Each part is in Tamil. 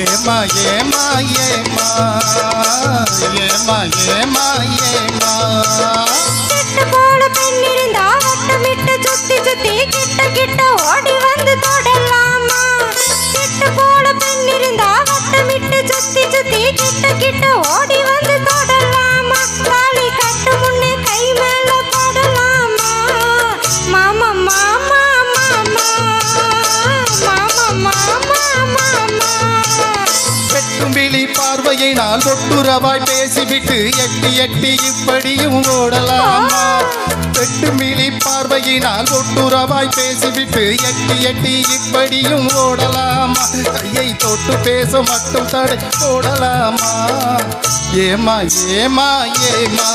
ஏமா ஏமா ஏமா. ஏமா ஏமா ஏமா. தாயை நான் தொட்டுறவாய் பேசிவிட்டு எட்டி எட்டி இப்படியும் ஓடலாமா. வெட்டும் மீளி பார்வையினால் ஒட்டுறவாய் பேசிவிட்டு எட்டி எட்டி இப்படியும் ஓடலாமா. கையை தொட்டு பேச மட்டும் தடை போடலாமா? ஏமா ஏமா ஏமா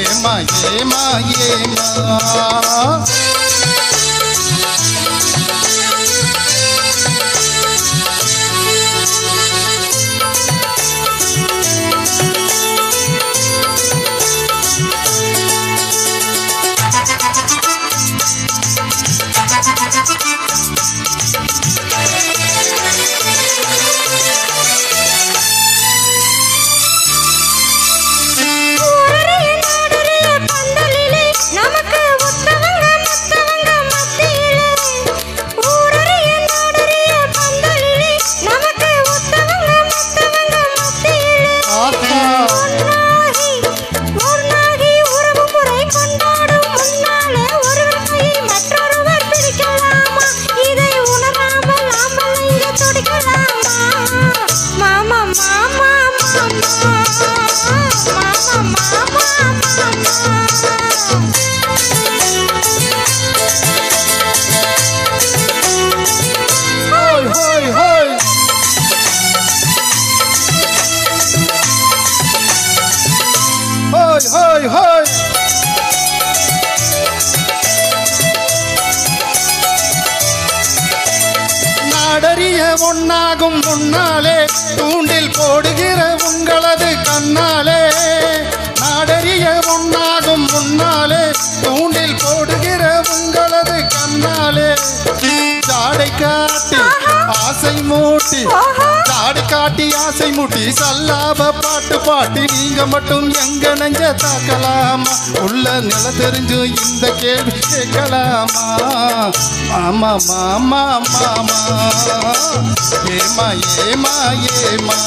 ஏமா ஏமா ஏமா ஒன்னாகும் முன்னாலே தூண்டில் போடுகிற உங்களது கண்ணாலே. நாடறிய ஒன்னாகும் முன்னாலே தூண்டில் போடுகிற உங்களது கண்ணாலே. ஜாடை காட்டி ஆசை மூட்டி காட்டி ஆசை முட்டி சல்லாப பாட்டு பாட்டி நீங்க மட்டும் எங்க நெஞ்ச தாக்கலாமா? உள்ள நில தெரிஞ்சு இந்த கேள்வி கேட்கலாமா? மாமா மாமா மாமா. ஏமா ஏமா ஏமா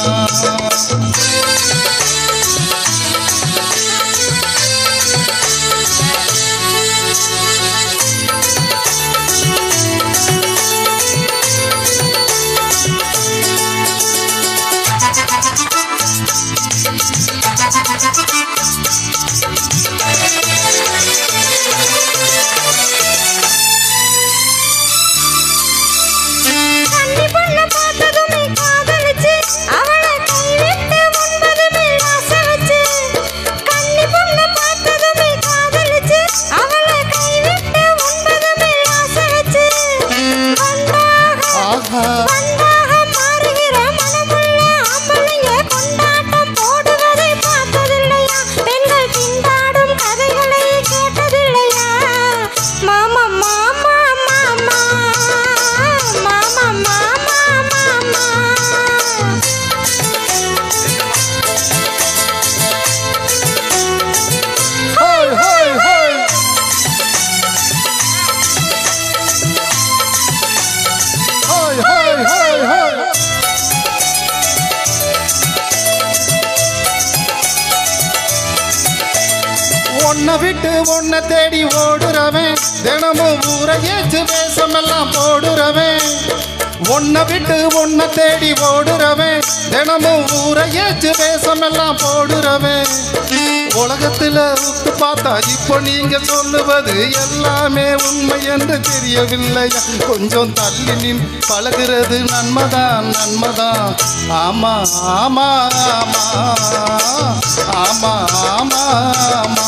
உன்னை விட்டு உன்னை தேடி ஓடுறவன். தினமும் ஊரை ஏச்சு வேஷமெல்லாம் போடுறவன். உன்னை விட்டு உன்னை தேடி ஓடுறவன். தினமும் ஊரை ஏச்சு வேஷமெல்லாம் போடுறவன். உலகத்துல உத்து பார்த்தா இப்போ நீங்க சொல்லுவது எல்லாமே உண்மை என்று தெரியவில்லையா? கொஞ்சம் தள்ளி நின் பழகிறது நன்மைதான் நன்மைதான். ஆமா ஆமா ஆமா ஆமா ஆமா ஆமா.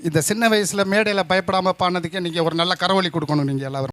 இந்த சின்ன வயசில் மேடையில் பயப்படாமல் பாடினதுக்கே நீங்கள் ஒரு நல்ல கரவொலி கொடுக்கணும் நீங்கள் எல்லோரும்.